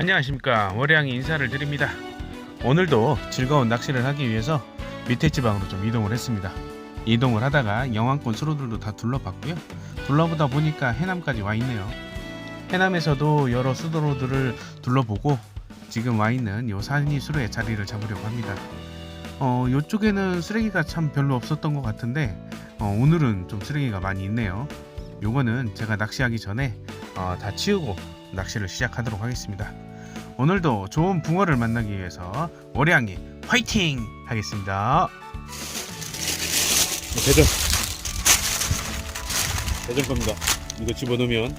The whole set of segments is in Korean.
안녕하십니까. 월양이 인사를 드립니다. 오늘도 즐거운 낚시를 하기 위해서 밑에 지방으로 좀 이동을 했습니다. 이동을 하다가 영안권 수로들도 다 둘러봤고요. 둘러보다 보니까 해남까지 와 있네요. 해남에서도 여러 수도로들을 둘러보고 지금 와 있는 요 산이 수로에 자리를 잡으려고 합니다. 어 요쪽에는 쓰레기가 참 별로 없었던 것 같은데 어, 오늘은 좀 쓰레기가 많이 있네요. 요거는 제가 낚시하기 전에 어, 다 치우고 낚시를 시작하도록 하겠습니다. 오늘도 좋은 붕어를 만나기 위해서 월양이 화이팅 하겠습니다. 대전 대전 겁니다. 이거 집어넣으면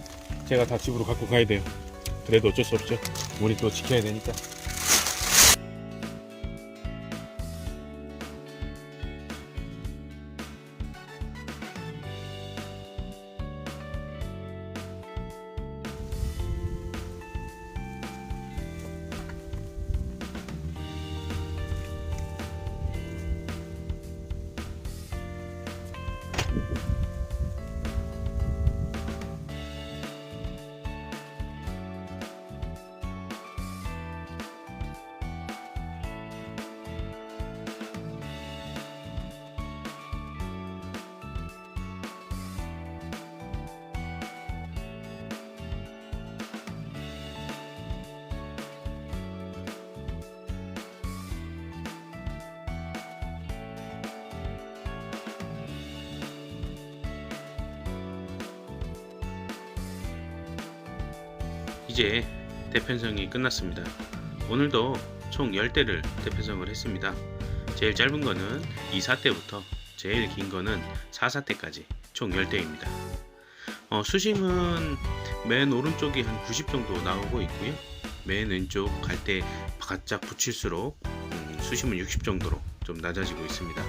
제가 다 집으로 갖고 가야 돼요. 그래도 어쩔 수 없죠. 우리 또 지켜야 되니까. 이제 대편성이 끝났습니다. 오늘도 총 10대를 대편성을 했습니다. 제일 짧은 거는 2, 4대부터 제일 긴 거는 4, 4대까지 총 10대입니다. 어, 수심은 맨 오른쪽이 한 90 정도 나오고 있고요. 맨 왼쪽 갈 때 바짝 붙일수록 음, 수심은 60 정도로 좀 낮아지고 있습니다.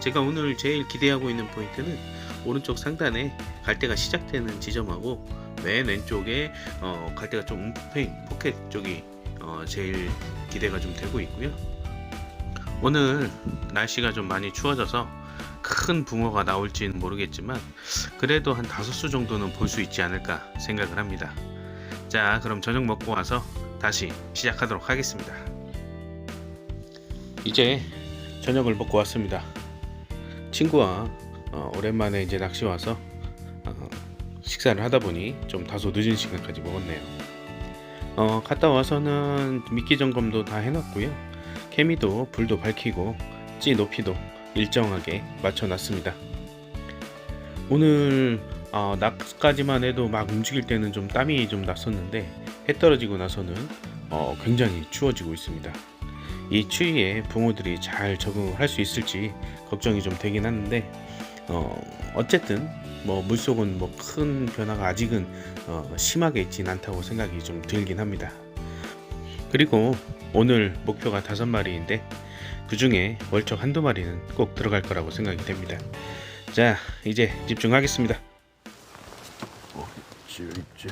제가 오늘 제일 기대하고 있는 포인트는 오른쪽 상단에 갈대가 시작되는 지점하고 맨 왼쪽에 어, 갈대가 좀 움푹 포켓 쪽이 어, 제일 기대가 좀 되고 있고요. 오늘 날씨가 좀 많이 추워져서 큰 붕어가 나올지는 모르겠지만 그래도 한 다섯 수 정도는 볼 수 있지 않을까 생각을 합니다. 자, 그럼 저녁 먹고 와서 다시 시작하도록 하겠습니다. 이제 저녁을 먹고 왔습니다. 친구와 어, 오랜만에 이제 낚시 와서 어, 식사를 하다 보니 좀 다소 늦은 시간까지 먹었네요. 어, 갔다 와서는 미끼 점검도 다 해놨고요. 케미도 불도 밝히고 찌 높이도 일정하게 맞춰놨습니다. 오늘 어, 낮까지만 해도 막 움직일 때는 좀 땀이 좀 났었는데 해 떨어지고 나서는 어, 굉장히 추워지고 있습니다. 이 추위에 붕어들이 잘 적응을 할수 있을지 걱정이 좀 되긴 하는데 어, 어쨌든 뭐 물속은 뭐 큰 변화가 아직은 어, 심하게 있진 않다고 생각이 좀 들긴 합니다. 그리고 오늘 목표가 다섯 마리인데 그 중에 월척 한두 마리는 꼭 들어갈 거라고 생각이 됩니다. 자, 이제 집중하겠습니다. 어, 입질, 입질,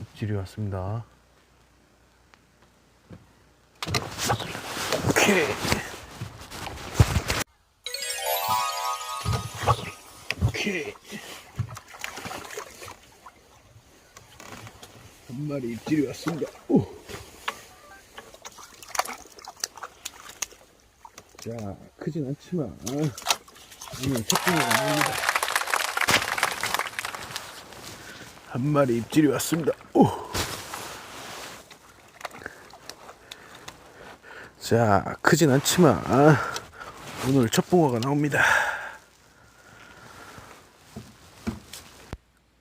입질이 왔습니다. 오케이. 오케이. 마리 입질이 왔습니다. 오. 자, 크진 않지만 오늘 첫 번째가 나옵니다. 한 마리 입질이 왔습니다. 오. 자, 크진 않지만 오늘 첫 붕어가 나옵니다.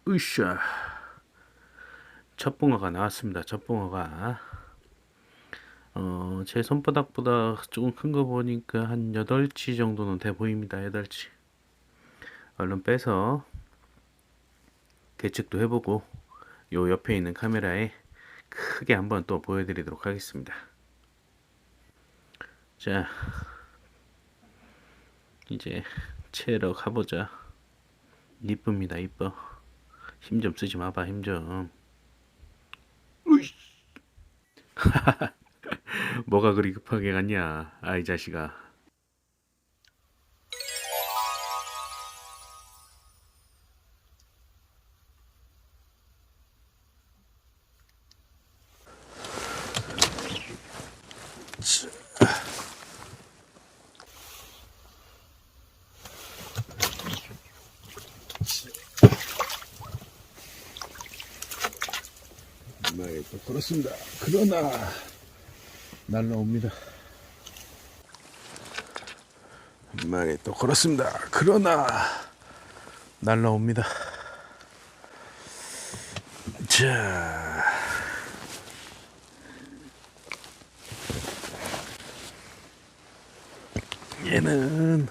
으쌰. 첫 붕어가 나왔습니다. 첫 붕어가 어, 제 손바닥보다 조금 큰 거 보니까 한 8치 정도는 돼 보입니다. 8치. 얼른 빼서 계측도 해보고 요 옆에 있는 카메라에 크게 한번 또 보여드리도록 하겠습니다. 자, 이제 채러 가보자. 이쁩니다, 이뻐. 힘 좀 쓰지 마봐, 힘 좀. 으이. 뭐가 그리 급하게 갔냐, 아이 자식아. 그러나 날라옵니다. 한 마리 또 걸었습니다. 그러나 날라옵니다. 자. 얘는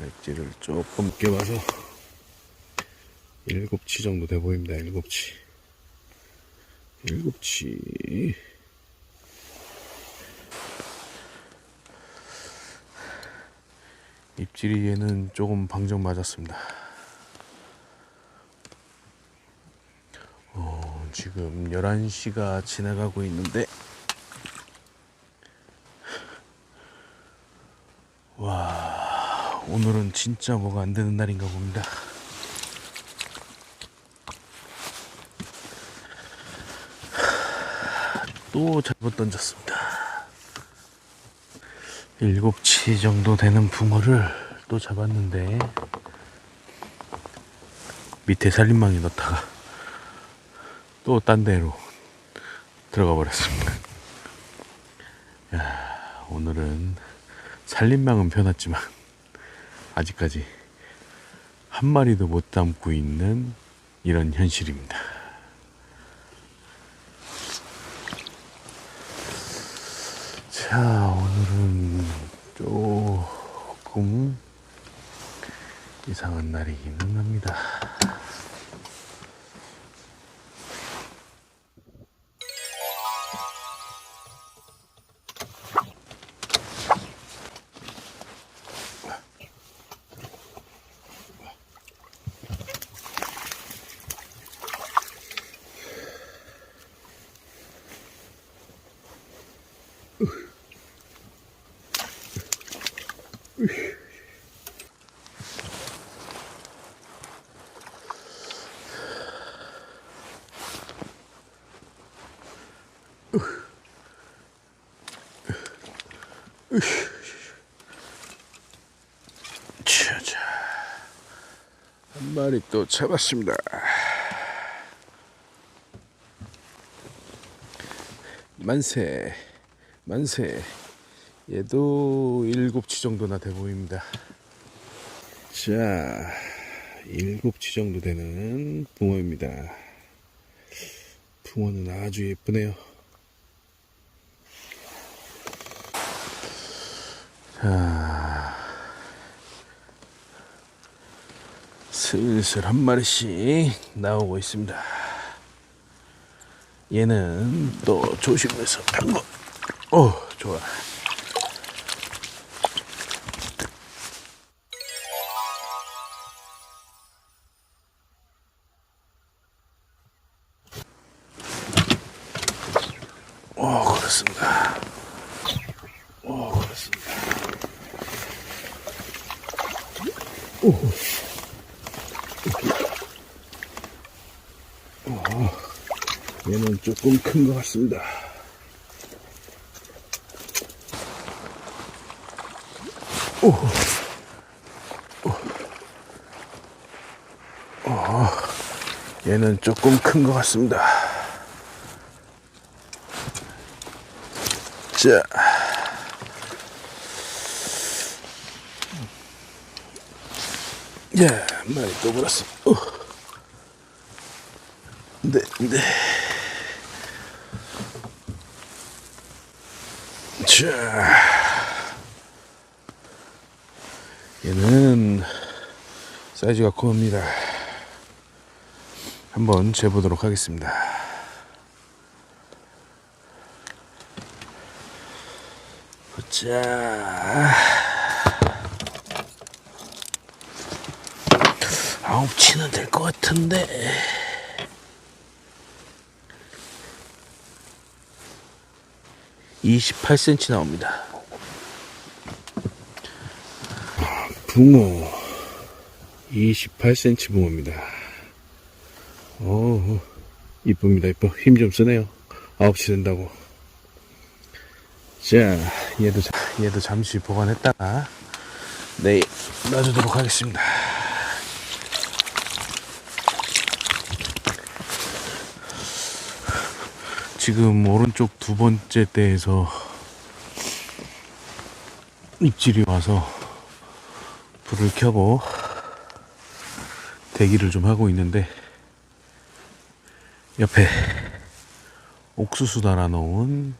엣지를 조금 깨봐서 일곱 치 정도 돼 보입니다. 일곱 치. 일곱 치. 입질이 얘는 조금 방정 맞았습니다. 어, 지금 11시가 지나가고 있는데 와 오늘은 진짜 뭐가 안 되는 날인가 봅니다. 또 잘못 던졌습니다. 일곱 치 정도 되는 붕어를 또 잡았는데 밑에 살림망에 넣다가 또 딴 데로 들어가 버렸습니다. 야, 오늘은 살림망은 펴놨지만 아직까지 한 마리도 못 담고 있는 이런 현실입니다. 자, 오늘은 조금 이상한 날이기는 합니다. 자자, 한 마리 또 잡았습니다. 만세, 만세. 얘도 일곱 치 정도나 돼 보입니다. 자, 일곱 치 정도 되는 붕어입니다. 붕어는 아주 예쁘네요. 자, 슬슬 한 마리씩 나오고 있습니다. 얘는 또 조심해서 담궈. 어, 좋아. 얘는 조금 큰 것 같습니다. 오. 오. 어, 얘는 조금 큰 것 같습니다. 자. 야, 많이 또 불었어. 어. 네, 네. 자, 얘는 사이즈가 큽니다. 한번 재보도록 하겠습니다. 자, 아홉 치는 될 것 같은데. 이십팔 센치 나옵니다. 붕어 28cm 붕어입니다. 어 이쁩니다. 이뻐. 힘 좀 쓰네요. 9시 된다고. 자, 얘도, 자- 얘도 잠시 보관했다가 내일 놔주도록 하겠습니다. 지금 오른쪽 두 번째 대에서 입질이 와서 불을 켜고 대기를 좀 하고 있는데 옆에 옥수수 달아 놓은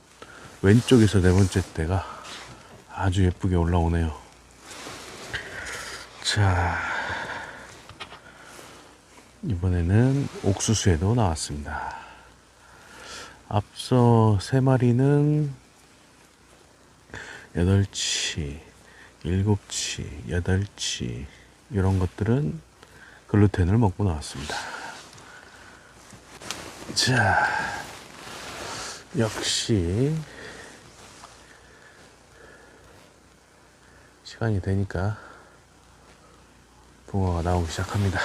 왼쪽에서 네 번째 대가 아주 예쁘게 올라오네요. 자, 이번에는 옥수수에도 나왔습니다. 앞서 세 마리는 8치, 7치, 8치 이런 것들은 글루텐을 먹고 나왔습니다. 자, 역시 시간이 되니까 붕어가 나오기 시작합니다.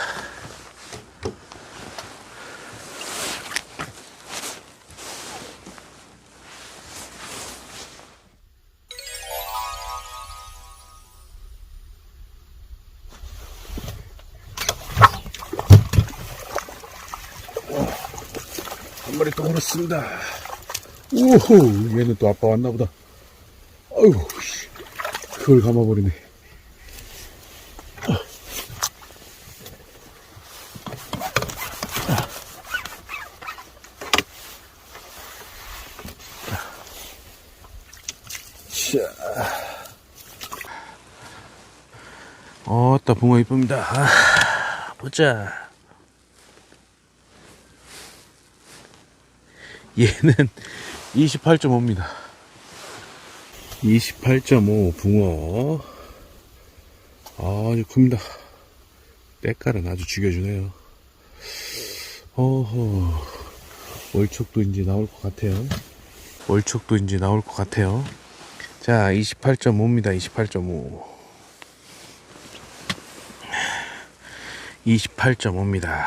마리 또 물었습니다. 오호, 얘는 또 아빠 왔나 보다. 씨, 그걸 감아버리네. 자. 어따 붕어 이쁩니다. 아, 보자. 얘는 28.5입니다. 28.5 붕어. 아주 큽니다. 때깔은 아주 죽여주네요. 어허. 월척도 이제 나올 것 같아요. 월척도 이제 나올 것 같아요. 자, 28.5입니다. 28.5. 28.5입니다.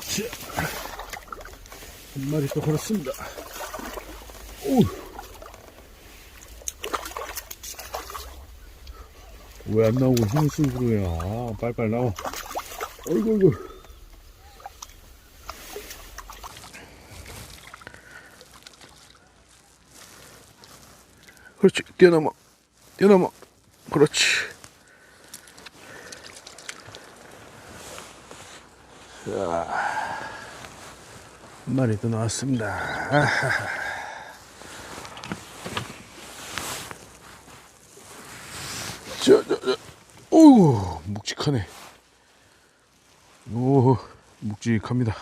자, 한 마리 또 걸었습니다. 오. 왜 안 나오고 흰수구로야? 빨빨 나와. 어이구, 어이구. 그렇지. 뛰어넘어. 뛰어넘어. 그렇지. 자, 한 마리 또 나왔습니다. 저, 저, 저, 오, 묵직하네. 오, 묵직합니다.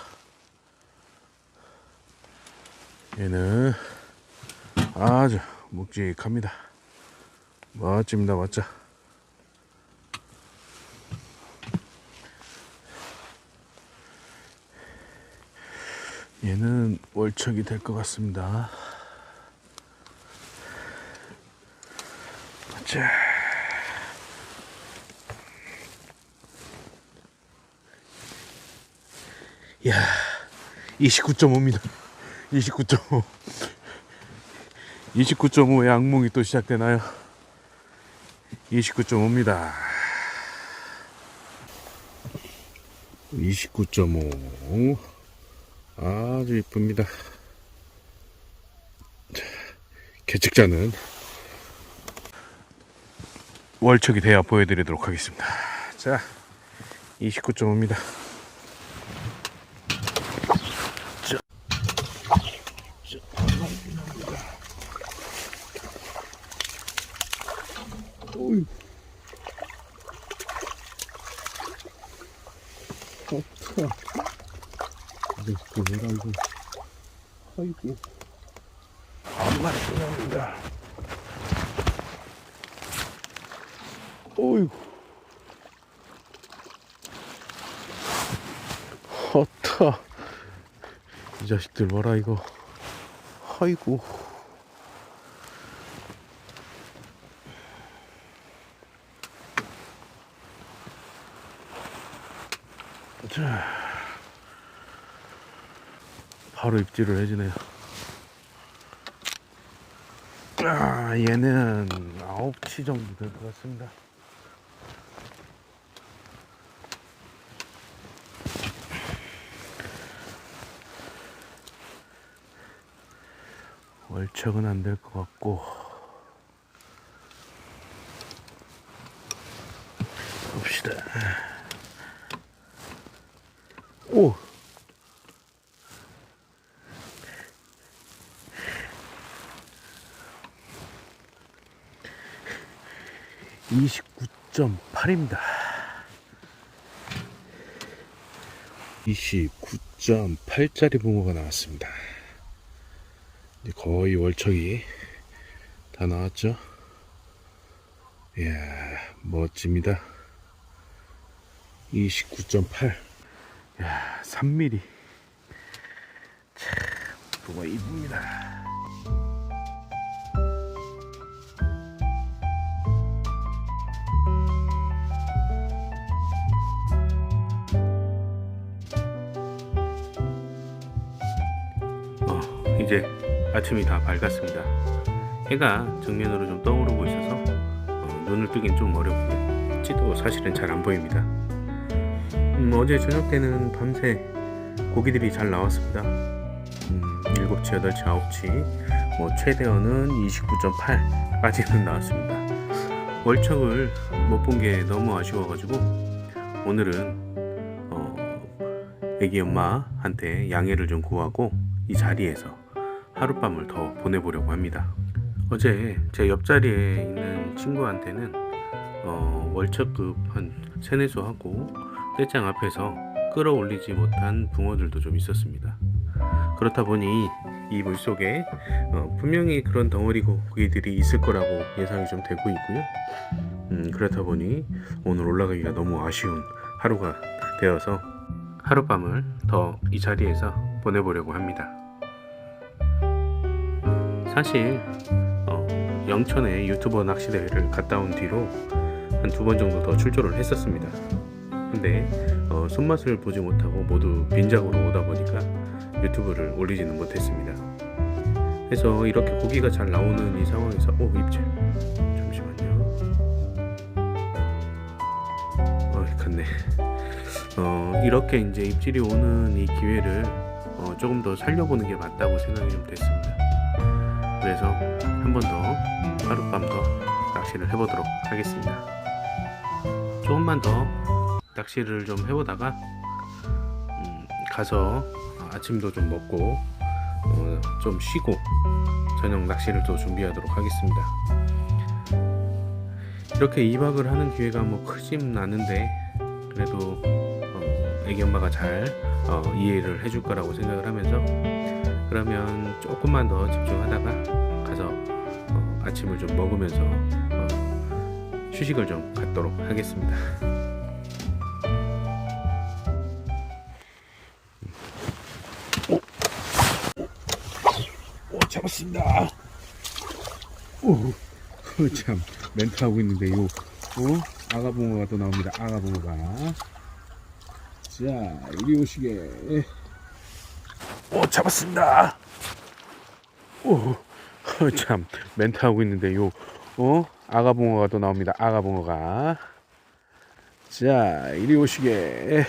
얘는 아주 묵직합니다. 멋집니다, 멋져. 얘는 월척이 될 것 같습니다. 자. 야, 29.5입니다. 29.5. 29.5 양몽이 또 시작되나요? 29.5입니다. 29.5. 아주 이쁩니다. 자, 개측자는 월척이 돼야 보여드리도록 하겠습니다. 자, 29.5입니다. 어이. 이제 또 뭐라 이거. 아이고. 또 나옵니다. 어이구. 헛다. 이 자식들 뭐라 이거. 아이고. 바로 입질을 해주네요. 아, 얘는 9치 정도 될 것 같습니다. 월척은 안 될 것 같고 봅시다. 29.8입니다. 29.8짜리 붕어가 나왔습니다. 거의 월척이 다 나왔죠? 이야, 멋집니다. 29.8. 야, 3mm. 참, 붕어 이쁩니다. 이제 아침이 다 밝았습니다. 해가 정면으로 좀 떠오르고 있어서 어, 눈을 뜨긴 좀 어렵고요. 지도 사실은 잘 안 보입니다. 음, 어제 저녁 때는 밤새 고기들이 잘 나왔습니다. 음, 7치, 8치, 9치, 뭐 최대어는 29.8까지는 나왔습니다. 월척을 못 본 게 너무 아쉬워가지고 오늘은 어, 애기 엄마한테 양해를 좀 구하고 이 자리에서 하룻밤을 더 보내보려고 합니다. 어제 제 옆자리에 있는 친구한테는 어, 월척급 한 세네수 하고 떼장 앞에서 끌어올리지 못한 붕어들도 좀 있었습니다. 그렇다 보니 이 물속에 어, 분명히 그런 덩어리 고기들이 있을 거라고 예상이 좀 되고 있고요. 음, 그렇다 보니 오늘 올라가기가 너무 아쉬운 하루가 되어서 하룻밤을 더 이 자리에서 보내보려고 합니다. 사실 어, 영천에 유튜버 낚시 대회를 갔다 온 뒤로 한 두 번 정도 더 출조를 했었습니다. 근데 어, 손맛을 보지 못하고 모두 빈작으로 오다 보니까 유튜브를 올리지는 못했습니다. 그래서 이렇게 고기가 잘 나오는 이 상황에서 오 입질 잠시만요. 어 갔네. 어 이렇게 이제 입질이 오는 이 기회를 어, 조금 더 살려보는 게 맞다고 생각이 좀 됐습니다. 그래서 한 번 더 하룻밤 더 낚시를 해보도록 하겠습니다. 조금만 더 낚시를 좀 해보다가 음, 가서 아침도 좀 먹고 어, 좀 쉬고 저녁 낚시를 또 준비하도록 하겠습니다. 이렇게 2박을 하는 기회가 뭐 크진 않은데 그래도 어, 애기 엄마가 잘 어, 이해를 해줄 거라고 생각을 하면서 그러면 조금만 더 집중하다가 가서 어, 아침을 좀 먹으면서 어, 휴식을 좀 갖도록 하겠습니다. 오, 잡았습니다. 오, 어, 참, 멘트 하고 있는데, 요, 어? 아가붕어가 또 나옵니다. 아가붕어가. 자, 이리 오시게. 오, 잡았습니다. 오, 어, 참, 멘트 하고 있는데, 요, 어? 아가붕어가 또 나옵니다. 아가붕어가. 자, 이리 오시게.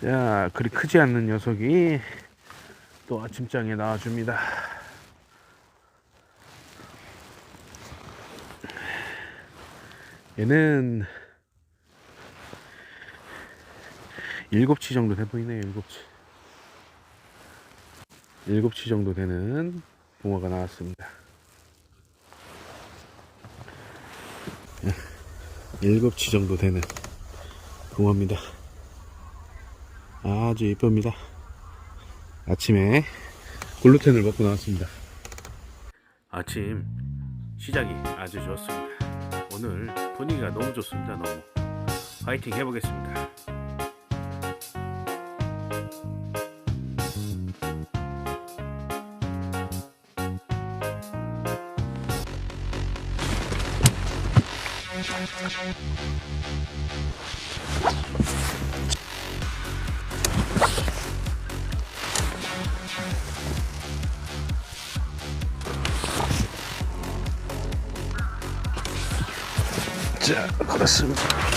자, 그리 크지 않는 녀석이 또 아침장에 나와줍니다. 얘는 일곱 치 정도 돼 보이네요. 일곱 치. 일곱 치 정도 되는 붕어가 나왔습니다. 일곱 치 정도 되는 붕어입니다. 아주 예쁩니다. 아침에 글루텐을 먹고 나왔습니다. 아침 시작이 아주 좋습니다. 오늘 분위기가 너무 좋습니다. 너무 화이팅 해보겠습니다. 자, 그렇습니다.